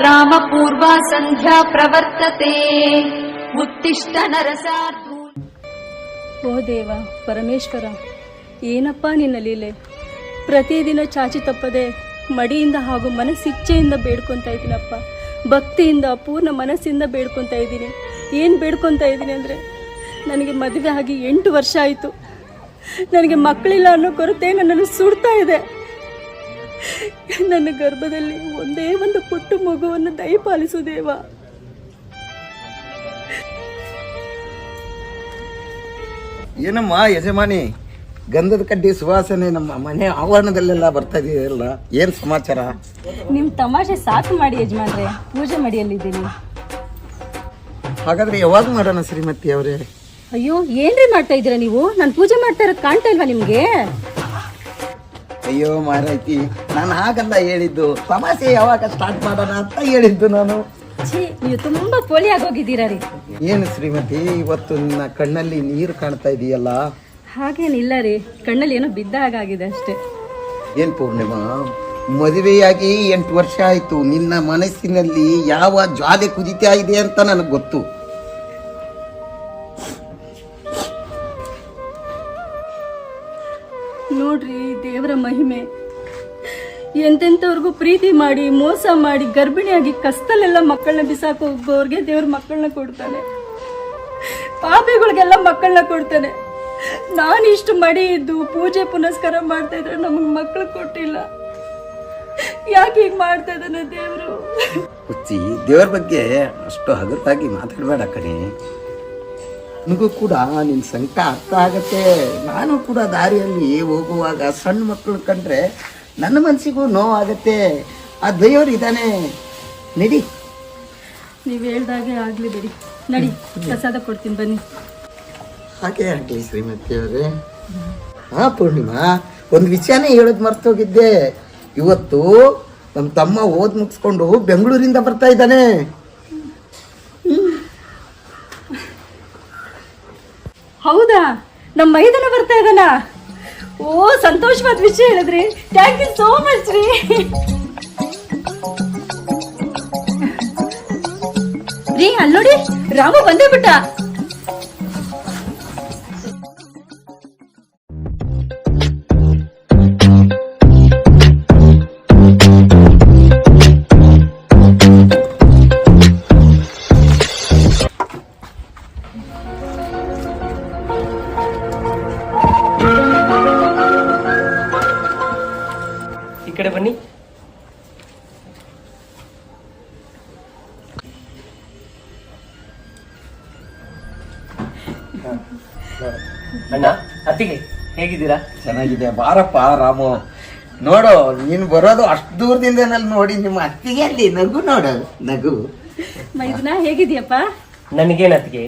ರಾಮ ಪೂರ್ವ ಸಂಧ್ಯಾ ಪ್ರವರ್ತತೆ ಉತ್ತಿಷ್ಟ ನರಸಾರ್ಧು ಓ ದೇವ, ಪರಮೇಶ್ವರ, ಏನಪ್ಪ ನಿನ್ನ ಲೀಲೆ? ಪ್ರತಿದಿನ ಚಾಚಿ ತಪ್ಪದೆ ಮಡಿಯಿಂದ ಹಾಗೂ ಮನಸ್ಸಿಚ್ಛೆಯಿಂದ ಬೇಡ್ಕೊಂತ ಇದ್ದೀನಪ್ಪ. ಭಕ್ತಿಯಿಂದ ಪೂರ್ಣ ಮನಸ್ಸಿಂದ ಬೇಡ್ಕೊತಾ ಇದ್ದೀನಿ. ಏನು ಬೇಡ್ಕೊತಾ ಇದ್ದೀನಿ ಅಂದರೆ, ನನಗೆ ಮದುವೆ ಆಗಿ ಎಂಟು ವರ್ಷ ಆಯಿತು. ನನಗೆ ಮಕ್ಕಳಿಲ್ಲ ಅನ್ನೋ ಕೊರತೆ ನನ್ನನ್ನು ಸುಡ್ತಾ ಇದೆ. ನನ್ನ ಗರ್ಭದಲ್ಲಿ ಒಂದೇ ಒಂದು ಪುಟ್ಟ ಮಗುವನ್ನು ದಯಪಾಲಿಸು ದೇವ ಏನಮ್ಮ ಯಜಮಾನಿ ಗಂಧದ ಕಡ್ಡಿ ಸುವಾಸನೆ ನಮ್ಮ ಮನೆ ಆವರಣದಲ್ಲೆಲ್ಲ ಬರ್ತಾ ಇದೆಯಲ್ಲ ಏನ್ ಸಮಾಚಾರ? ನಿಮ್ ತಮಾಷೆ ಸಾಕು ಮಾಡಿ ಯಜಮಾನ್ರೆ ಪೂಜೆ ಮಡಿಯಲ್ಲಿದ್ದೀನಿ. ಹಾಗಾದ್ರೆ ಯಾವಾಗ ಮಾಡೋಣ ಶ್ರೀಮತಿ ಅವರೇ? ಅಯ್ಯೋ ಏನ್ರಿ ಮಾಡ್ತಾ ಇದೀರಾ ನೀವು? ನಾನು ಪೂಜೆ ಮಾಡ್ತಾ ಇರೋದು ಕಾಣ್ತಾ ಇಲ್ವಾ ನಿಮ್ಗೆ? ಅಯ್ಯೋ ಮಾರೈತಿ ನಾನು ಹಾಗಲ್ಲ ಹೇಳಿದ್ದು. ಸಮಸ್ಯೆ ಯಾವಾಗ ಸ್ಟಾರ್ಟ್ ಮಾಡೋಣ ಅಂತ ಹೇಳಿದ್ದು ನಾನು. ಛೀ ನೀವು ತುಂಬಾ ಪೋಲಿ ಆಗೋಗಿದ್ದೀರಾ ರೀ. ಏನು ಶ್ರೀಮತಿ ಇವತ್ತು ನಿನ್ನ ಕಣ್ಣಲ್ಲಿ ನೀರು ಕಾಣ್ತಾ ಇದೆಯಲ್ಲ? ಹಾಗೇನಿಲ್ಲ ರೀ ಕಣ್ಣಲ್ಲಿ ಏನೋ ಬಿದ್ದ ಹಾಗಾಗಿದೆ ಅಷ್ಟೇ. ಏನ್ ಪೂರ್ಣಿಮಾ ಮದುವೆಯಾಗಿ ಎಂಟು ವರ್ಷ ಆಯ್ತು. ನಿನ್ನ ಮನಸ್ಸಿನಲ್ಲಿ ಯಾವ ಜ್ವಾಲೆ ಕುದಿತಾ ಇದೆ ಅಂತ ನನಗೆ ಗೊತ್ತು. ಮಹಿಮೆ. ಎಂತೆಂಥವ್ರಿಗೂ ಪ್ರೀತಿ ಮಾಡಿ, ಮೋಸ ಮಾಡಿ, ಗರ್ಭಿಣಿಯಾಗಿ ಕಸ್ತಲೆಲ್ಲ ಮಕ್ಕಳನ್ನ ಬಿಸಾಕೋಗೋರ್ಗೆ ದೇವ್ರ ಮಕ್ಕಳನ್ನ ಕೊಡ್ತಾನೆ. ಪಾಪಿಗಳಿಗೆಲ್ಲ ಮಕ್ಕಳನ್ನ ಕೊಡ್ತಾನೆ. ನಾನು ಇಷ್ಟು ಮಡಿ ಇದ್ದು ಪೂಜೆ ಪುನಸ್ಕಾರ ಮಾಡ್ತಾ ಇದ್ರೆ ನಮಗೆ ಮಕ್ಕಳು ಕೊಟ್ಟಿಲ್ಲ. ಯಾಕೆ ಹೀಗೆ ಮಾಡ್ತಾ ಇದ್ದಾನೆ ದೇವರು? ದೇವ್ರ ಬಗ್ಗೆ ಅಷ್ಟು ಹಗುರತಾಗಿ ಮಾತಾಡಬೇಡ ಕಣೆ. ನನಗೂ ಕೂಡ ನಿನ್ನ ಸಂಕಟ ಅರ್ಥ ಆಗತ್ತೆ. ನಾನು ಕೂಡ ದಾರಿಯಲ್ಲಿ ಹೋಗುವಾಗ ಸಣ್ಣ ಮಕ್ಕಳು ಕಂಡ್ರೆ ನನ್ನ ಮನಸ್ಸಿಗೂ ನೋವಾಗತ್ತೆ ಆ ದೇವರು ಇದ್ದಾನೆ. ನಡಿ. ನೀವು ಹೇಳ್ದಾಗೆ ಆಗಲಿ ಬಿಡಿ. ನಡಿ ಪ್ರಸಾದ ಕೊಡ್ತೀನಿ ಬನ್ನಿ. ಹಾಗೆ ಆಗಲಿ ಶ್ರೀಮತಿ ಅವರೇ ಹಾ ಪೂರ್ಣಿಮಾ ಒಂದು ವಿಷಯನೇ ಹೇಳೋದು ಮರ್ತೋಗಿದ್ದೆ. ಇವತ್ತು ನಮ್ಮ ತಮ್ಮ ಓದ್ ಮುಗಿಸ್ಕೊಂಡು ಬೆಂಗಳೂರಿಂದ ಬರ್ತಾ ಇದ್ದಾನೆ. ಹೌದಾ? ನಮ್ಮ ಮೈದನ ಬರ್ತಾ ಇದ್ದಾನ ಓ, ಸಂತೋಷವಾದ ವಿಷಯ ಹೇಳಿದ್ರಿ. ಥ್ಯಾಂಕ್ ಯು ಸೋ ಮಚ್ ರೀ. ರೀ, ಅಲ್ಲಿ ನೋಡಿ, ರಾಮು ಬಂದೇ ಬಿಟ್ಟ. ಬಾರಪ್ಪ ರಾಮು? ನೋಡು ನೀನು ಬರೋದು ಅಷ್ಟು ದೂರದಿಂದನಲ್ಲಿ ನೋಡಿ ನಿಮ್ಮ ಅತ್ತಿಗೆ ಅಲ್ಲಿ ನಗು ನೋಡು ನಗು. ಮೈದುನ ಹೇಗಿದ್ಯಪ್ಪ? ನನಗೇನು ಅತ್ತಿಗೆ?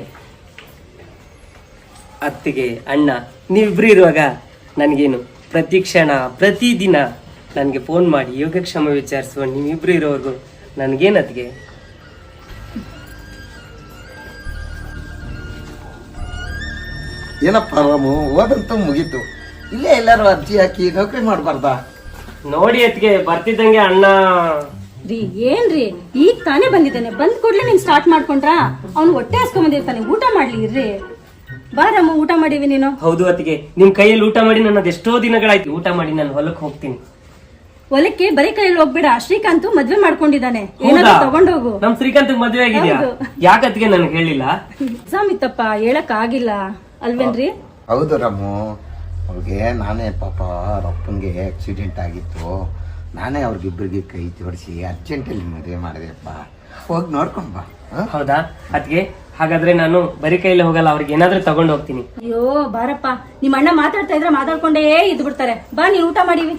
ಅತ್ತಿಗೆ ಅಣ್ಣ ನೀವಿಬ್ರು ಇರುವಾಗ ನನಗೇನು ಪ್ರತಿ ಕ್ಷಣ ಪ್ರತಿ ದಿನ ನನಗೆ ಫೋನ್ ಮಾಡಿ ಯೋಗಕ್ಷೇಮ ವಿಚಾರಿಸುವ ನೀವಿಬ್ರು ಇರೋವರೆಗೂ ನನಗೇನು ಅತ್ತಿಗೆ? ಏನಪ್ಪ ರಾಮು ಹೋದಂತೂ ಮುಗೀತು. ಇಲ್ಲೇ ಎಲ್ಲರೂ ಅರ್ಜಿ ಹಾಕಿ ನೌಕರಿ ಮಾಡಬಾರ್ದ? ನೋಡಿ ಅತ್ತಿಗೆ ಬರ್ತಿದ್ದಂಗೆ ಅಣ್ಣ. ರೀ ಏನ್ರಿ ಈಗ ತಾನೇ ಬಂದಿದ್ದಾನೆ. ಬಂದ್ ಕೂಡ್ಲೆ ನೀನ್ ಸ್ಟಾರ್ಟ್ ಮಾಡ್ಕೊಂಡ್ರಾ? ಅವ್ನು ಹೊಟ್ಟೆ ಹಾಸ್ಕೊಂಡ್ ಬಂದಿರ್ತಾನೆ ಊಟ ಮಾಡ್ಲಿ ಇರ್ರಿ. ಬಾ ರಾಮು ಊಟ ಮಾಡಿವಿ ನೀನು. ಹೌದು ಅತ್ತಿಗೆ. ನಿಮ್ ಕೈಯಲ್ಲಿ ಊಟ ಮಾಡಿ ನನ್ನದು ಎಷ್ಟೋ ದಿನಗಳಾಯ್ತು. ಊಟ ಮಾಡಿ ನಾನು ಹೊಲಕ್ ಹೋಗ್ತೀನಿ. ಹೊಲಕ್ಕೆ ಬರೀ ಕೈಯಲ್ಲಿ ಹೋಗ್ಬೇಡ. ಶ್ರೀಕಾಂತ್ ಮದ್ವೆ ಮಾಡ್ಕೊಂಡಿದ್ದಾನೆ. ಏನಾದ್ರು ತಗೊಂಡೋಗು ನಮ್ ಶ್ರೀಕಾಂತ್ ಮದ್ವೆ ಆಗಿದ್ಯಾ? ಹೌದು. ನನ್ಗೆ ನನಗೆ ಹೇಳಿಲ್ಲ? ಎಕ್ಸಾಮ್ ಇತ್ತಪ್ಪ ಹೇಳಕ್ ಆಗಿಲ್ಲ. ಅಲ್ವೇನ್ರಿ? ಹೌದು ರಾಮು. ಅವ್ರಿಗೆ ನಾನೇ ಪಾಪ ಅವ್ರ ಅಪ್ಪನಿಗೆ ಆಕ್ಸಿಡೆಂಟ್ ಆಗಿತ್ತು. ನಾನೇ ಅವ್ರಿಗಿಬ್ಬರಿಗೆ ಕೈ ಜೋಡಿಸಿ ಅರ್ಜೆಂಟಲ್ಲಿ ಮದುವೆ ಮಾಡಿದೆಪ್ಪ. ಹೋಗಿ ನೋಡ್ಕೊಂಡ್ ಬಾ. ಹೌದಾ? ಅದ್ಗೆ ಹಾಗಾದ್ರೆ ನಾನು ಬರೀ ಕೈಯಲ್ಲಿ ಹೋಗಲ್ಲ ಅವ್ರಿಗೆ ಏನಾದ್ರೂ ತಗೊಂಡು ಹೋಗ್ತೀನಿ. ಅಯ್ಯೋ ಬಾರಪ್ಪ. ನಿಮ್ಮ ಅಣ್ಣ ಮಾತಾಡ್ತಾ ಇದ್ರೆ ಮಾತಾಡ್ಕೊಂಡೇ ಇದ್ ಬಿಡ್ತಾರೆ ಬಾ ನೀನ್ ಊಟ ಮಾಡಿವಿ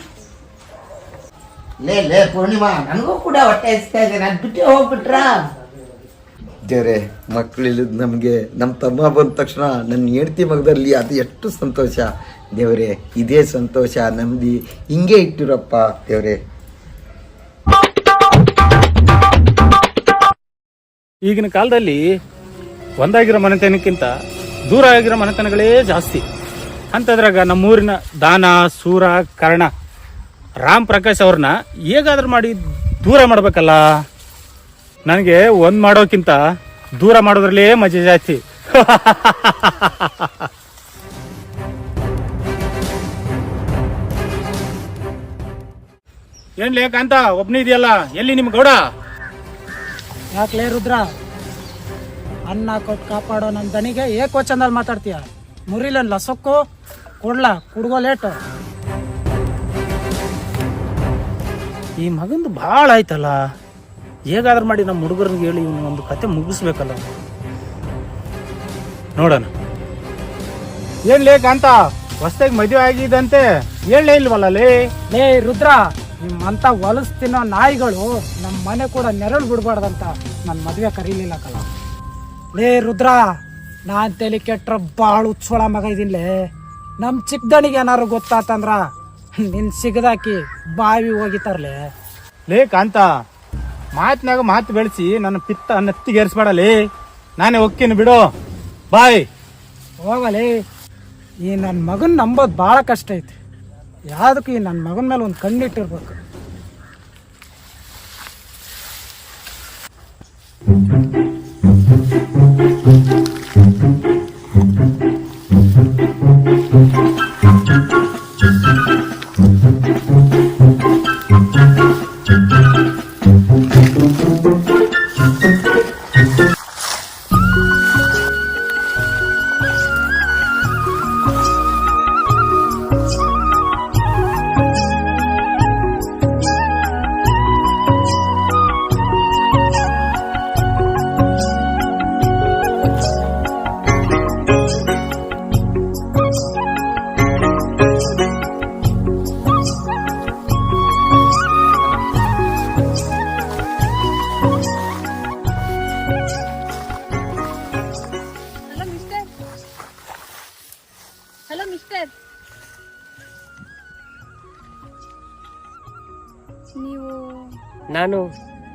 ಲೇ ಲೇ ಪೂರ್ಣಿಮಾ ನನಗೂ ಕೂಡ ಹೊಟ್ಟೆ ಹಸ್ತಾ ಇದೆ. ನಾನು ಬಿಟ್ಟು ಹೋಗ್ಬಿಟ್ರಾ? ದೇವ್ರೆ ಮಕ್ಕಳಿಲ್ಲದ ನಮಗೆ ನಮ್ಮ ತಮ್ಮ ಬಂದ ತಕ್ಷಣ ನನ್ನ ಹೆಂಡತಿ ಮಗದಲ್ಲಿ ಅದು ಎಷ್ಟು ಸಂತೋಷ. ದೇವರೇ, ಇದೇ ಸಂತೋಷ ನಮ್ದು. ಹಿಂಗೆ ಇಟ್ಟಿರಪ್ಪ, ದೇವ್ರೆ. ಈಗಿನ ಕಾಲದಲ್ಲಿ ಒಂದಾಗಿರೋ ಮನೆತನಕ್ಕಿಂತ ದೂರ ಆಗಿರೋ ಮನೆತನಗಳೇ ಜಾಸ್ತಿ. ಅಂಥದ್ರಾಗ ನಮ್ಮೂರಿನ ದಾನ, ಸೂರ, ಕರ್ಣ, ರಾಮ್ ಪ್ರಕಾಶ್ ಅವ್ರನ್ನ ಹೇಗಾದ್ರೂ ಮಾಡಿ ದೂರ ಮಾಡ್ಬೇಕಲ್ಲ? ನನಗೆ ಒಂದು ಮಾಡೋಕ್ಕಿಂತ ದೂರ ಮಾಡೋದ್ರಲ್ಲೇ ಮಜಾ ಜಾಸ್ತಿ. ಏನ್ಲೇ ಕಾಂತ, ಒಬ್ನೇ ಇದೆಯಲ್ಲ, ಎಲ್ಲಿ ನಿಮ್ ಗೌಡ? ಯಾಕ್ಲೇ ರುದ್ರ? ಅನ್ನ ಕೊಟ್ಟು ಕಾಪಾಡೋ ನನ್ನ ದನಿಗೆ ಏಕವಚನದಲ್ಲಿ ಮಾತಾಡ್ತೀಯ? ಮುರಿಲನ್ ಲಸಕ್ಕು? ಕೊಡ್ಲ? ಕುಡ್ಗೋ ಲೇಟು. ಈ ಮಗಂದು ಭಾಳ ಆಯ್ತಲ್ಲ. ಹೇಗಾದ್ರೂ ಮಾಡಿ ನಮ್ಮ ಹುಡುಗರಿಗೆ ಹೇಳಿ ಇವನು ಒಂದು ಕತೆ ಮುಗಿಸ್ಬೇಕಲ್ಲ. ನೋಡೋಣ. ಏನ್ಲೇ ಕಾಂತ ಹೊಸ್ದಾಗಿ ಮದುವೆ ಆಗಿದಂತೆ ಹೇಳಲೇ ಇಲ್ವಲ್ಲ ಲೇ? ಲೇ ರುದ್ರ ನಿಮ್ಮಂತ ಹೊಲಸ್ ತಿನ್ನೋ ನಾಯಿಗಳು ನಮ್ಮ ಮನೆ ಕೂಡ ನೆರಳು ಬಿಡ್ಬಾರ್ದಂತ ನನ್ನ ಮದುವೆ ಕರೀಲಿಲ್ಲ ಕಲ. ಲೇ ರುದ್ರ ನಾನ್ ತಲೆ ಕೆಟ್ರ ಬಾಳ ಉಚ್ಚೋಳ ಮಗ ಇದೀನ್ಲೇ ನಮ್ ಚಿಕ್ಕದಣಿಗೆ ಏನಾರು ಗೊತ್ತಾತಂದ್ರ ನಿನ್ ಸಿಗದಾಕಿ ಬಾವಿ ಹೋಗಿತಾರ್ಲೇ ಲೇ ಕಾಂತ ಮಾತಿನಾಗ ಮಾತು ಬೆಳೆಸಿ ನನ್ನ ಪಿತ್ತ ನೆತ್ತಿಗೇರಿಸ್ಬೇಡಲಿ ನಾನೇ ಒಕ್ಕೀನಿ ಬಿಡು. ಬಾಯ್. ಹೋಗಲಿ. ಈ ನನ್ನ ಮಗನ್ ನಂಬೋದು ಭಾಳ ಕಷ್ಟ ಐತಿ. ಯಾವ್ದಕ್ಕೂ ಈ ನನ್ನ ಮಗನ ಮೇಲೆ ಒಂದು ಕಣ್ಣಿಟ್ಟಿರ್ಬೇಕು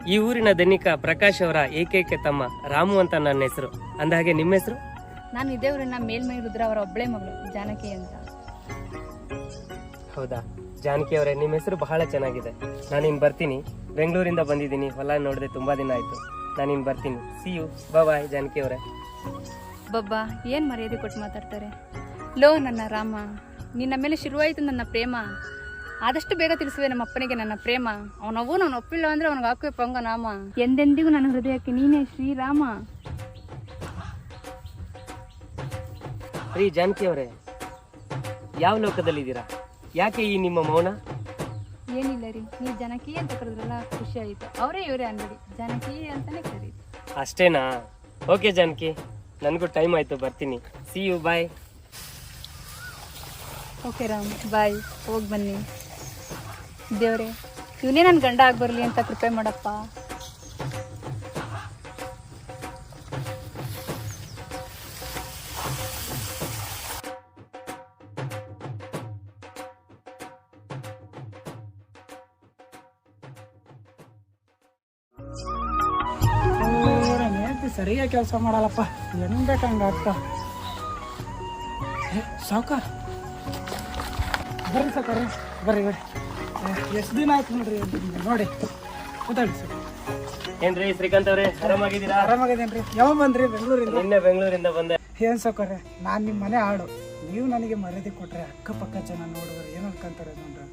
ಈ ಊರಿನ ಧನಿಕ ಪ್ರಕಾಶ್ ಅವರ ಏಕೈಕ ತಮ್ಮ ರಾಮು ಅಂತ ನನ್ನ ಹೆಸರು. ಅಂದಹಾಗೆ ನಿಮ್ಮ ಹೆಸರು? ನಾನು ಇದೇ ಊರಿನ ಮೇಲ್ಮೈ ರುದ್ರ ಅವರ ಒಬ್ಬಳೆ ಮಗಳು ಜಾನಕಿ ಅಂತ. ಹೌದಾ? ಜಾನಕಿ ಅವರೇ ನಿಮ್ಮ ಹೆಸರು ಬಹಳ ಚೆನ್ನಾಗಿದೆ. ನಾನಿನ್ ಬರ್ತೀನಿ. ಬೆಂಗಳೂರಿಂದ ಬಂದಿದ್ದೀನಿ. ಹೊಲ ನೋಡಿದೆ ತುಂಬಾ ದಿನ ಆಯ್ತು. ನಾನಿನ್ ಬರ್ತೀನಿ. ಸಿ ಯು ಬಾಯ್ ಜಾನಕಿ ಅವರೇ. ಬಬ್ಬಾ ಏನ್ ಮರ್ಯಾದೆ ಕೊಟ್ಟು ಮಾತಾಡ್ತಾರೆ? ಲೋ ನನ್ನ ರಾಮ. ನಿನ್ನ ಮೇಲೆ ಶುರುವಾಯಿತು ನನ್ನ ಪ್ರೇಮ. ಆದಷ್ಟು ಬೇಗ ತಿಳಿಸುವೆ ನಮ್ಮ ಅಪ್ಪನಿಗೆ ನನ್ನ ಪ್ರೇಮ. ಅವನವು ನಾನು ಒಪ್ಪಿಲ್ಲ ಅಂದ್ರೆ ಅವನಿಗೆ ಹಾಕುವೆ ಪಂಗ ನಾಮ. ಎಂದೆಂದಿಗೂ ನನ್ನ ಹೃದಯಕ್ಕೆ ನೀನೇ ಶ್ರೀರಾಮ. ರೀ ಜಾನಕಿ ಅವರೇ ಯಾವ ಲೋಕದಲ್ಲಿದ್ದೀರಾ? ಯಾಕೆ ಈ ನಿಮ್ಮ ಮೌನ? ಏನಿಲ್ಲ ರೀ ನೀವು ಜನಕಿ ಅಂತ ಕರೆದ್ರಲ್ಲ ಖುಷಿ ಆಯಿತು. ಅವರೇ ಇವರೇ ಅನ್ಬೇಡಿ ಜನಕಿ ಅಂತಾನೆ ಕರೀರಿ. ಅಷ್ಟೇನಾ? ಓಕೆ ಜಾನಕಿ ನನಗೂ ಟೈಮ್ ಆಯ್ತು ಬರ್ತೀನಿ. See you bye okay Ram bye ಹೋಗಿ ಬನ್ನಿ. ದೇವ್ರೆ, ಇವನೇ ನನ್ನ ಗಂಡ ಆಗಿ ಬರಲಿ ಅಂತ ಕೃಪೆ ಮಾಡಪ್ಪ. ಸರಿಯಾಗಿ ಕೆಲಸ ಮಾಡಲ್ಲಪ್ಪ. ಹೆಂಗ್ ಬೇಕಂಗ ಅರ್ಥ ಸಾವುಕಾರ. ಬರ್ರಿ ಸಾವುಕಾರ, ಬರ್ರಿ ಬರ್ರಿ. ಎಷ್ಟು ದಿನ ಆಯ್ತು ನೋಡ್ರಿ ನೋಡಿ ಕೂತಾಡಿ ಸರ್. ಏನ್ರಿ ಶ್ರೀಕಾಂತ್ ಅವ್ರೆ ಆರಾಮಾಗಿದ್ದೀರಾ? ಆರಾಮಾಗಿದ್ದೇನ್ರಿ. ಯಾವಾಗ ಬಂದ್ರಿ ಬೆಂಗಳೂರಿಂದ? ನಿನ್ನೆ ಬೆಂಗಳೂರಿಂದ ಬಂದೆ. ಏನ್ ಸೌಕರ್ಯ ನಾನು ನಿಮ್ಮ ಮನೆ ಆಡು ನೀವು ನನಗೆ ಮರ್ಯಾದೆ ಕೊಟ್ರೆ ಅಕ್ಕಪಕ್ಕ ಜನ ನೋಡಿದ್ರೆ ಏನು ಅನ್ಕೊಂತಾರೆ ನೋಡ್ರಿ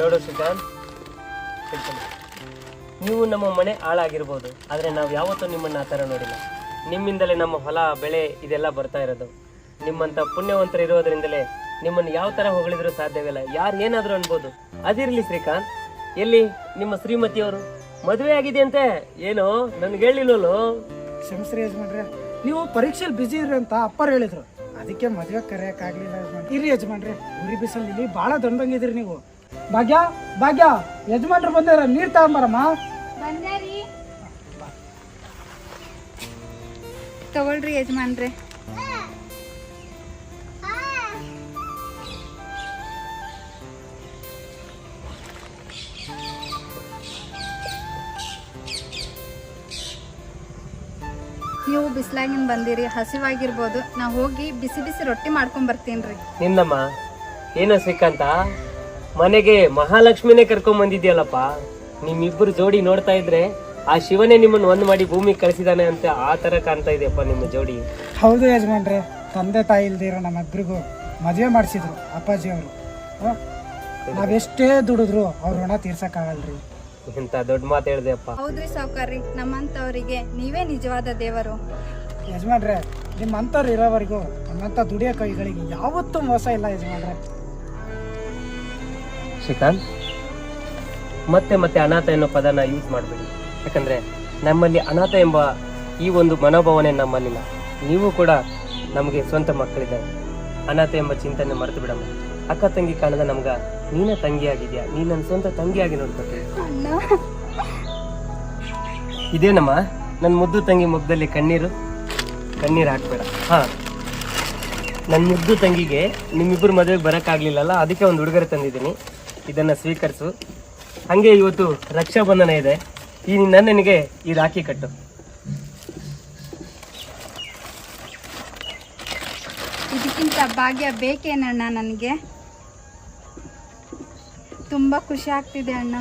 ನೋಡು ಶ್ರೀಕಾಂತ್. ನೀವು ನಮ್ಮ ಮನೆ ಹಾಳಾಗಿರ್ಬೋದು ಆದರೆ ನಾವು ಯಾವತ್ತೂ ನಿಮ್ಮನ್ನ ಆ ಥರ ನೋಡಿಲ್ಲ. ನಿಮ್ಮಿಂದಲೇ ನಮ್ಮ ಹೊಲ ಬೆಳೆ ಇದೆಲ್ಲ ಬರ್ತಾ ಇರೋದು. ನಿಮ್ಮಂಥ ಪುಣ್ಯವಂತರು ಇರೋದ್ರಿಂದಲೇ ನಿಮ್ಮನ್ನು ಯಾವ ಥರ ಹೊಗಳಿದ್ರು ಸಾಧ್ಯವಿಲ್ಲ ಯಾರು ಏನಾದರೂ ಅನ್ಬೋದು. ಅದಿರಲಿ ಶ್ರೀಕಾಂತ್. ಎಲ್ಲಿ? ನಿಮ್ಮ ಶ್ರೀಮತಿಯವರು. ಮದುವೆ ಆಗಿದೆ ಅಂತೆ. ಏನೋ? ನನ್ಗೆ ಹೇಳಿಲ್ವಲ್ಲೋ? ಕ್ಷಮಿಸ್ರಿ ಯಜಮಾನ್ರೆ. ನೀವು ಪರೀಕ್ಷೆಯಲ್ಲಿ ಬಿಜಿ ಇರ್ರಿ ಅಂತ ಅಪ್ಪರು ಹೇಳಿದ್ರು. ಅದಕ್ಕೆ ಮದುವೆ ಕರೆಯಕ್ಕಾಗ್ಲಿಲ್ಲ ಆಗ್ಲಿಲ್ಲ ಇರ್ರಿ ಯಜಮಾನ್ರಿ. ಉರಿ ಬಿಸಿಲು ಇಲ್ಲಿ ಭಾಳ ದೊಡ್ಡಂಗಿದ್ರಿ ನೀವು. ಭಾಗ್ಯ ಭಾಗ್ಯ ಯಜಮಾನ್ರು ಬಂದಾರ ನೀರ್ ತಗೊಂಬರಮ್ಮ. ತಗೊಳ್ರಿ ಯಜಮಾನ್ರೆ. ಬಿಸಿಲಾಗಿನ್ ಬಂದಿರಿ ಹಸಿವಾಗಿರ್ಬೋದು. ನಾ ಹೋಗಿ ಬಿಸಿ ಬಿಸಿ ರೊಟ್ಟಿ ಮಾಡ್ಕೊಂಡ್ ಬರ್ತೀನಿ ನಿನ್ನಮ್ಮ ಏನೋ ಸಿಕ್ಕಂತ ಮನೆಗೆ ಮಹಾಲಕ್ಷ್ಮಿನೇ ಕರ್ಕೊಂಡ್ ಬಂದಿದ್ಯಲ್ಲಪ್ಪ? ನಿಮ್ಮಿಬ್ಬರು ಜೋಡಿ ನೋಡ್ತಾ ಇದ್ರೆ ಆ ಶಿವನೇ ನಿಮ್ಮನ್ನು ಒಂದು ಮಾಡಿ ಭೂಮಿಗೆ ಕಳಿಸಿದಾನೆ ಅಂತ ಆ ತರ ಕಾಣ್ತಾ ಇದೆಯಪ್ಪ ನಿಮ್ಮ ಜೋಡಿ. ಹೌದು ಯಜಮಾನ್ರೆ ತಂದೆ ತಾಯಿ ಇಲ್ದಿರೋ ನಮ್ಮಿಬ್ರಿಗೂ ಮದುವೆ ಮಾಡಿಸಿದ್ರು ಅಪ್ಪಾಜಿ ಅವರು ನಾವೆಷ್ಟೇ ದುಡಿದ್ರು ಅವ್ರ ಋಣ ತೀರ್ಸಕ್ಕಾಗಲ್ರಿ. ಇಂತ ದೊಡ್ಡ ಮಾತು ಹೇಳ್ದೆಪ್ಪ ಹೌದ್ರಿ ಸಾವುಕಾರ್ರಿ ನಮ್ಮಂತವರಿಗೆ ನೀವೇ ನಿಜವಾದ ದೇವರು. ಯಜಮಾನ್ರೆ ನಿಮ್ಮಂಥವ್ರು ಇರೋವರೆಗೂ ನಮ್ಮಂತ ದುಡಿಯೋ ಕೈಗಳಿಗೆ ಯಾವತ್ತೂ ಮೋಸ ಇಲ್ಲ ಯಜಮಾನ್ರೆ. ಶ್ರೀಕಾಂತ್ ಮತ್ತೆ ಮತ್ತೆ ಅನಾಥ ಎನ್ನೋ ಪದನ ಯೂಸ್ ಮಾಡಬೇಡಿ. ಯಾಕಂದ್ರೆ ನಮ್ಮಲ್ಲಿ ಅನಾಥ ಎಂಬ ಈ ಒಂದು ಮನೋಭಾವನೆ ನಮ್ಮಲ್ಲಿಲ್ಲ. ನೀವು ಕೂಡ ನಮಗೆ ಸ್ವಂತ ಮಕ್ಕಳಿದ್ದಾರೆ. ಅನಾಥ ಎಂಬ ಚಿಂತನೆ ಮರೆತು ಬಿಡಮ್ಮ. ಅಕ್ಕ ತಂಗಿ ಕಾಣದ ನಮ್ಗ. ನೀನ ತಂಗಿ ಆಗಿದ್ಯಾ? ನೀನ್ ನನ್ನ ಸ್ವಂತ ತಂಗಿಯಾಗಿ ನೋಡ್ಕೊತೀವಿ ಇದೇನಮ್ಮ? ನನ್ನ ಮುದ್ದು ತಂಗಿ ಮುಖದಲ್ಲಿ ಕಣ್ಣೀರು. ಕಣ್ಣೀರು ಹಾಕ್ಬೇಡ. ಹಾ. ನನ್ನ ಮುದ್ದು ತಂಗಿಗೆ ನಿಮ್ಮಿಬ್ಬರು ಮದುವೆಗೆ ಬರೋಕ್ಕಾಗ್ಲಿಲ್ಲಲ್ಲ ಅದಕ್ಕೆ ಒಂದು ಉಡುಗೊರೆ ತಂದಿದ್ದೀನಿ. ಇದನ್ನ ಸ್ವೀಕರಿಸು. ಹಂಗೆ ಇವತ್ತು ರಕ್ಷಾಬಂಧನ ಇದೆ. ಈ ನನ್ನ ನಿನಗೆ ಈ ರಾಖಿ ಕಟ್ಟು. ಇದಕ್ಕಿಂತ ಭಾಗ್ಯ ಬೇಕೇನಣ್ಣ ನನಗೆ? ತುಂಬ ಖುಷಿ ಆಗ್ತಿದೆ ಅಣ್ಣ.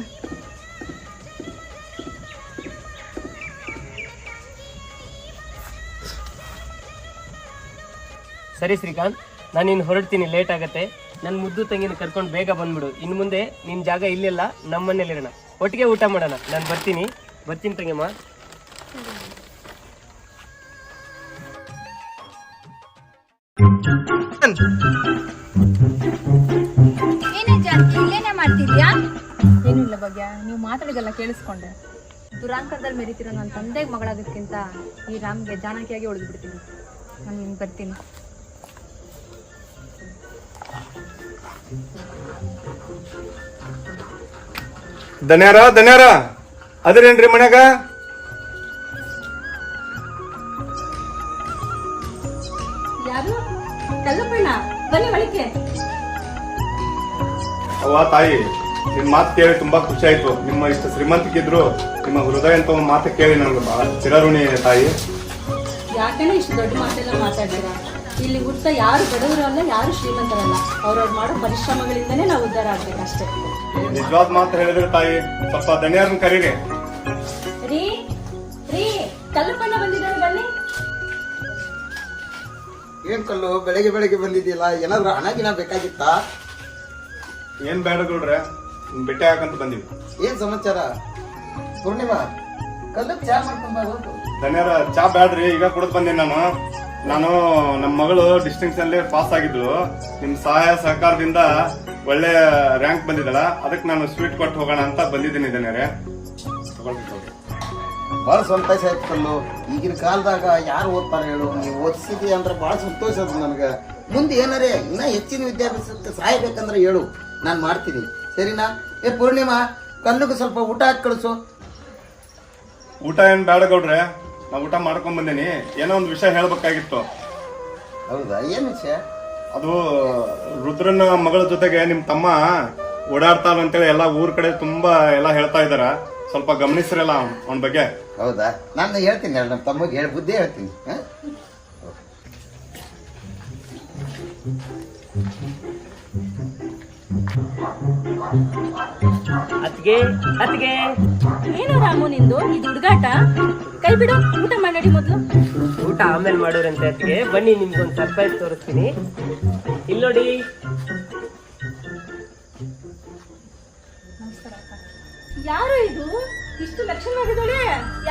ಸರಿ ಶ್ರೀಕಾಂತ್, ನಾನು ಇನ್ನು ಹೊರಡ್ತೀನಿ ಲೇಟ್ ಆಗುತ್ತೆ. ನನ್ನ ಮುದ್ದು ತಂಗಿನ ಕರ್ಕೊಂಡು ಬೇಗ ಬಂದ್ಬಿಡು. ಇನ್ನು ಮುಂದೆ ನಿನ್ನ ಜಾಗ ಇಲ್ಲಿಲ್ಲ ನಮ್ಮನೇಲಿರೋಣ ಒಟ್ಟಿಗೆ ಊಟ ಮಾಡೋಣ. ನಾನು ಬರ್ತೀನಿ. ಬರ್ತೀನಿ ತಂಗಿಮ್ಮ ಬಗ್ಗೆ ನೀವು ಮಾತಾಡಿದೆಲ್ಲ ಕೇಳಿಸ್ಕೊಂಡೆ. ದುರಾಂಕರದಲ್ಲಿ ಮೆರಿತಿರೋ ನನ್ನ ತಂದೆಗೆ ಮಗಳಾಗೋದಕ್ಕಿಂತ ಈ ರಾಮ್ಗೆ ಜಾನಕಿಯಾಗಿ ಉಳಿದು ಬಿಡ್ತೀನಿ. ನಾನು ನಿಮ್ಗೆ ಬರ್ತೀನಿ. ಧನ್ಯಾರ ಧನ್ಯಾರ. ಅದ್ರೇನ್ರಿ ಮನ್ಯಾಗ? ಯಾರು? ಕಲ್ಲಪ್ಪಣ್ಣ ಬನ್ನಿ ಒಳಕ್ಕೆ. ಅವ್ವ ತಾಯಿ. ನಿಮ್ ಮಾತು ಕೇಳಿ ತುಂಬಾ ಖುಷಿ ಆಯ್ತು. ನಿಮ್ಮ ಇಷ್ಟ ಶ್ರೀಮಂತಿಕಿದ್ರು ನಿಮ್ಮ ಹೃದಯ ಅಂತ ಒಂದು ಮಾತು ಕೇಳಿ ನನಗೆ ಬಹಳ ಚಿರಋಣಿ ತಾಯಿ? ಯಾಕೆ ಇಷ್ಟು ದೊಡ್ಡ ಮಾತೆಲ್ಲ ಮಾತಾಡ್ತೀರಾ? ಇಲ್ಲಿ ಹುಟ್ಟ ಯಾರು ಬಡವರು ಅಲ್ಲ ಯಾರು ಶ್ರೀಮಂತರಲ್ಲ. ಅವ್ರವ್ರು ಮಾಡೋ ಪರಿಶ್ರಮಗಳಿಂದನೇ ನಾವು ಉದ್ಧಾರ ಆಗ್ಬೇಕಷ್ಟೇ. ನಿಜವಾದ ಮಾತು ಹೇಳಿದ್ರೆ ತಾಯಿ ಸ್ವಲ್ಪ ದಣಿಯರನ್ನ ಕರೀರಿ. ರೀ ರೀ ಕಲ್ಲಪ್ಪಣ್ಣ ಬಂದಿದ್ದಾರೆ ಬನ್ನಿ. ಏನ್ ಕಲ್ಲು ಬೆಳಗ್ಗೆ ಬೆಳಗ್ಗೆ ಬಂದಿದ್ದಿಲ್ಲ ಏನಾದ್ರೂ ಹಣ ಗಿಣ ಬೇಕಾಗಿತ್ತಾ? ಏನ್ ಬೇಡ ಗೌಡ್ರೆ. ಭೇಟಿ ಹಾಕಂತ ಬಂದಿವಿ ಏನ್ ಸಮಾಚಾರ? ಪೂರ್ಣಿಮಾ ಕಲ್ಲು ಚಾ ಮಾಡ್ಕೊಂಡ್ ಬಾ ಹೋಗು. ಧನ್ಯರ ಚಾ ಬ್ಯಾಡ್ರಿ ಈಗ ಕುಡಿದ್ ಬಂದೀನಿ ನಾನು. ನಾನು ನಮ್ಮ ಮಗಳು ಡಿಸ್ಟಿಂಕ್ಷನ್ ಅಲ್ಲಿ ಪಾಸ್ ಆಗಿದ್ಲು. ನಿಮ್ ಸಹಾಯ ಸಹಕಾರದಿಂದ ಒಳ್ಳೆ ರ್ಯಾಂಕ್ ಬಂದಿದ್ದಳ. ಅದಕ್ಕೆ ನಾನು ಸ್ವೀಟ್ ಕೊಟ್ಟು ಹೋಗೋಣ ಅಂತ ಬಂದಿದ್ದೀನಿ ಧನ್ಯರೇ. ಬಹಳ ಸಂತೋಷ ಆಯ್ತು ಕಲ್ಲು. ಈಗಿನ ಕಾಲದಾಗ ಯಾರು ಓದ್ತಾರೆ ಹೇಳು? ನೀವು ಓದಿಸಿದಿ ಅಂದ್ರೆ ಬಹಳ ಸಂತೋಷ ಅದು ನನಗೆ. ಮುಂದೆ ಏನಾರೇ ಇನ್ನೂ ಹೆಚ್ಚಿನ ವಿದ್ಯಾಭ್ಯಾಸಕ್ಕೆ ಸಹಾಯ ಬೇಕಂದ್ರೆ ಹೇಳು. ನಾನು ಮಾಡ್ತೀನಿ. ಸರಿನಾ? ಏ ಪೂರ್ಣಿಮಾ ಕಲ್ಲುಗೆ ಸ್ವಲ್ಪ ಊಟ ಹಾಕಿ ಕಳಿಸು. ಊಟ ಏನು ಬೇಡ ಗೌಡ್ರೆ ನಾ ಊಟ ಮಾಡ್ಕೊಂಡ್ ಬಂದೀನಿ. ಏನೋ ಒಂದು ವಿಷಯ ಹೇಳ್ಬೇಕಾಗಿತ್ತು. ಹೌದಾ? ಏನು ವಿಷಯ? ಅದು ರುದ್ರನ ಮಗಳ ಜೊತೆಗೆ ನಿಮ್ ತಮ್ಮ ಓಡಾಡ್ತಾನ ಅಂತೇಳಿ ಎಲ್ಲ ಊರ್ ಕಡೆ ತುಂಬಾ ಎಲ್ಲ ಹೇಳ್ತಾ ಇದಾರ. ಸ್ವಲ್ಪ ಗಮನಿಸ್ರಲ್ಲ ಅವನ ಬಗ್ಗೆ. ಹೌದಾ? ನಾನು ಹೇಳ್ತೀನಿ ಹೇಳಿ ನಮ್ಮ ತಮ್ಮಗೆ ಹೇಳಿ ಬುದ್ಧಿ ಹೇಳ್ತೀನಿ ಹಾ? ಅತ್ಗೆ ಅತ್ಗೆ ಏನೋ ರಾಮು ನಿಂದು ಇದು ಹುಡುಗಾಟ ಕೈ ಬಿಡು ಊಟ ಮಾಡಿ ಮೊದಲು. ಊಟ ಆಮೇಲೆ ಮಾಡೋರಂತೆ ಅತ್ಗೆ ಬನ್ನಿ ನಿಮ್ಗೊಂದು ಸರ್ಪ್ರೈಸ್ ತೋರಿಸ್ತೀನಿ. ಇಲ್ಲಿ ನೋಡಿ. ಯಾರು ಇದು? ಇಷ್ಟು ಲಕ್ಷಣವಾಗಿದ್ದಾಳೆ.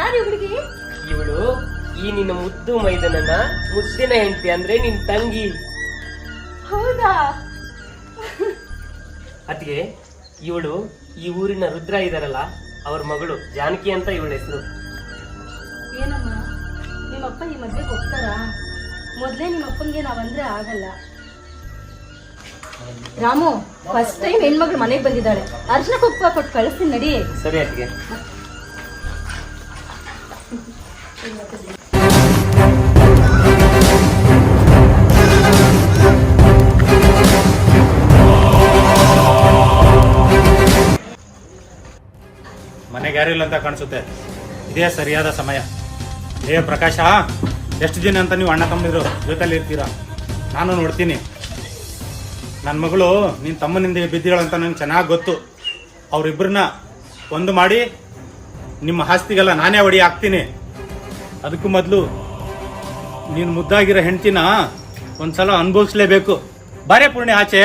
ಯಾರು ಹುಡುಗಿ ಇವಳು ಈ ನಿನ್ನ ಮುದ್ದು ಮೈದನನ್ನ ಮುದ್ದಿನ ಹೆಂಡತಿ ಅಂದ್ರೆ ನಿನ್ ತಂಗಿ. ಹೌದಾ? ಅತ್ಗೆ ಇವಳು ಈ ಊರಿನ ರುದ್ರ ಇದಾರಲ್ಲ ಅವ್ರ ಮಗಳು. ಜಾನಕಿ ಅಂತ ಇವಳ ಹೆಸರು. ಏನಮ್ಮ? ನಿಮ್ಮಪ್ಪ ಈ ಮದ್ವೆಗೆ ಹೋಗ್ತಾರಾ? ಮೊದ್ಲೇ ನಿಮ್ಮಪ್ಪಂಗೆ ನಾವಂದ್ರೆ ಆಗಲ್ಲ. ರಾಮು ಫಸ್ಟ್ ಟೈಮ್ ಹೆಣ್ಮಗಳು ಮನೆಗೆ ಬಂದಿದ್ದಾಳೆ. ಅರ್ಶನ ಕುಪ್ಪ ಕೊಟ್ಟು ಕಳಿಸ್ತೀನಿ ನಡಿ. ಸರಿ ಅತ್ಗೆ ಯಾರಿಲ್ಲ ಅಂತ ಕಾಣಿಸುತ್ತೆ. ಇದೇ ಸರಿಯಾದ ಸಮಯ. ಏ ಪ್ರಕಾಶ, ಎಷ್ಟು ದಿನ ಅಂತ ನೀವು ಅಣ್ಣ ತಮ್ಮಿದ್ರು ಜೊತೆಲಿ ಇರ್ತೀರಾ? ನಾನು ನೋಡ್ತೀನಿ. ನನ್ನ ಮಗಳು ನಿನ್ನ ತಮ್ಮನಿಂದ ಬಿದ್ದಿಗಳಂತ ನನಗೆ ಚೆನ್ನಾಗಿ ಗೊತ್ತು. ಅವರಿಬ್ಬರನ್ನ ಒಂದು ಮಾಡಿ, ನಿಮ್ಮ ಆಸ್ತಿಗೆಲ್ಲ ನಾನೇ ಒಡಿ ಹಾಕ್ತೀನಿ. ಅದಕ್ಕೂ ಮೊದಲು ನೀನು ಮುದ್ದಾಗಿರೋ ಹೆಂಡ್ತಿನ ಒಂದ್ಸಲ ಅನುಭವಿಸ್ಲೇಬೇಕು. ಬಾರೇ ಪೂರ್ಣಿ ಆಚೆ.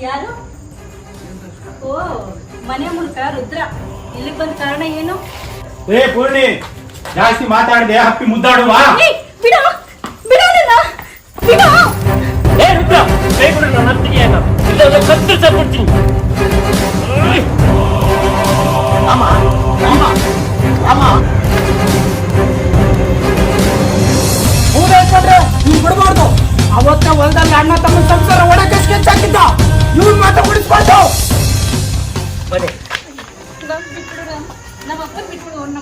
ಯಾರು? ಓ ಮನೆ ಮುಳುಕ ರುದ್ರ. ಇಲ್ಲಿ ಬಂದ ಕಾರಣ ಏನು? ಏ ಪೂರ್ಣಿ ಜಾಸ್ತಿ ಮಾತಾಡಿದೆ ಹಪ್ಪಿ ಮುದ್ದಾಡುವ. ಬಿಡ. ಬಿಡ ನನ್ನ. ಬಿಡ. ಏ ರುದ್ರ ಕೈ ಬಿಡು ನನ್ನ ಅತ್ತಿಗೆ ಅಲ್ಲ ಇಲ್ಲ ಕತ್ತರಿಸ್ಬಿಡ್ತೀನಿ ರಾಮ ರಾಮ ರಾಮ ಹೌದಾಯ್ತಂದ್ರೆ ನೀವು ಬಿಡಬಾರ್ದು. ಅವತ್ತ ಹೊಲದಲ್ಲಿ ಅಣ್ಣ ತಮ್ಮ ಸಂಸಾರ ಒಡಕ್ಕೆ ಸ್ಕೆಚ್ ಹಾಕಿದ್ದ ಇವ್ರು ಮಾತ್ರ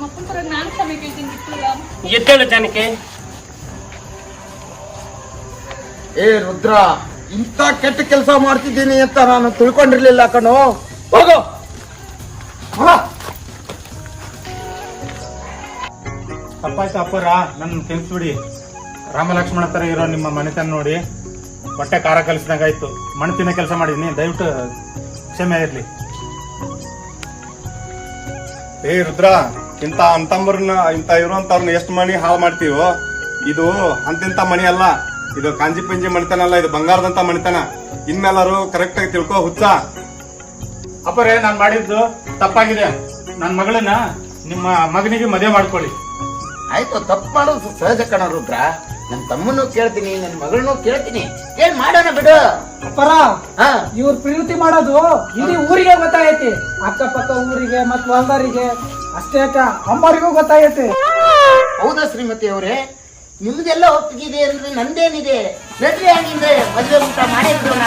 ಅಪ್ಪನ ಪರವಾಗಿ ನಾನು ಕ್ಷಮೆ ಕೇಳ್ತೀನಿ ಬಿಟ್ಬಿಡು ಎದ್ದೇಳು ಜಾನಕಿ. ಏ ರುದ್ರ ಇಂಥ ಕೆಟ್ಟ ಕೆಲಸ ಮಾಡ್ತಿದ್ದೀನಿ ಅಂತ ನಾನು ತಿಳ್ಕೊಂಡಿರ್ಲಿಲ್ಲ ಕಣೋ. ಹೋಗು. ತಪ್ಪಾಯ್ತು ಅಪ್ಪರ ನನ್ನ ಕೆಲ್ಸ್ಬಿಡಿ ರಾಮಲಕ್ಷ್ಮಣ ಹತ್ರ ಇರೋ ನಿಮ್ಮ ಮನೆತನ ನೋಡಿ ಬಟ್ಟೆ ಖಾರ ಕಲಿಸಿದಂಗಾಯ್ತು ಮಣ್ಣು ತಿನ್ನೋ ಕೆಲಸ ಮಾಡಿದ್ದೀನಿ ದಯವಿಟ್ಟು ಕ್ಷಮೆ ಇರಲಿ. ಏ ರುದ್ರ ಇಂತ ಅಂತಂಬರ್ನ ಇಂತ ಇರುವಂತವ್ರನ್ನ ಎಷ್ಟು ಮಣಿ ಹಾಳು ಮಾಡ್ತೀವೋ ಇದು ಅಂತಿಂತ ಮಣಿ ಅಲ್ಲ. ಇದು ಕಾಂಜಿ ಪಂಜಿ ಮಣಿತನ ಅಲ್ಲ ಇದು ಬಂಗಾರದಂತ ಮಣಿತನ. ಇನ್ಮೇಲಾರು ಕರೆಕ್ಟ್ ಆಗಿ ತಿಳ್ಕೊ ಹುಚ್ಚ. ಅಪ್ಪರೇ ನಾನ್ ಮಾಡಿದ್ದು ತಪ್ಪಾಗಿದೆ. ನನ್ನ ಮಗಳನ್ನ ನಿಮ್ಮ ಮಗನಿಗೆ ಮದುವೆ ಮಾಡ್ಕೊಳ್ಳಿ. ಆಯ್ತು ತಪ್ಪು ಮಾಡೋದು ಸಹಜ ಕಣ ರುದ್ರ. ನನ್ ತಮ್ಮನ್ನು ಕೇಳ್ತೀನಿ ನನ್ನ ಮಗಳನ್ನೂ ಕೇಳ್ತೀನಿ. ಏನ್ ಮಾಡೋಣ ಬಿಡು? ಅಪ್ಪರ ಹಾ? ಇವ್ರ ಪ್ರೀತಿ ಮಾಡೋದು ಇಡೀ ಊರಿಗೆ ಗೊತ್ತಾಗೈತಿ. ಅಕ್ಕಪಕ್ಕ ಊರಿಗೆ ಮತ್ ಹೊಲ್ದಾರಿಗೆ. ಅಷ್ಟೇ ಅಕ್ಕ ಅಮ್ಮರಿಗೂ ಗೊತ್ತಾಗೈತೆ. ಹೌದಾ ಶ್ರೀಮತಿ ಅವರೇ? ನಿಮ್ದೆಲ್ಲ ಇದೆ ಅಂದ್ರೆ ನಂದೇನಿದೆ? ನಡ್ರಿ ಹಂಗಿಂದ್ರೆ ಮದುವೆ ಊಟ ಮಾಡೇ ಬಿಡೋಣ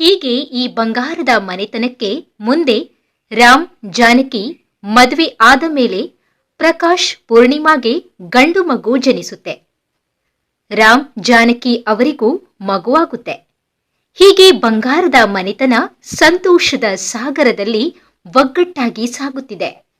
ಹೀಗೆ ಈ ಬಂಗಾರದ ಮನೆತನಕ್ಕೆ ಮುಂದೆ ರಾಮ್ ಜಾನಕಿ ಮದುವೆ ಆದ ಮೇಲೆ ಪ್ರಕಾಶ್ ಪೂರ್ಣಿಮಾಗೆ ಗಂಡು ಮಗು ಜನಿಸುತ್ತೆ. ರಾಮ್ ಜಾನಕಿ ಅವರಿಗೂ ಮಗುವಾಗುತ್ತೆ. ಹೀಗೆ ಬಂಗಾರದ ಮನೆತನ ಸಂತೋಷದ ಸಾಗರದಲ್ಲಿ ಒಗ್ಗಟ್ಟಾಗಿ ಸಾಗುತ್ತಿದೆ.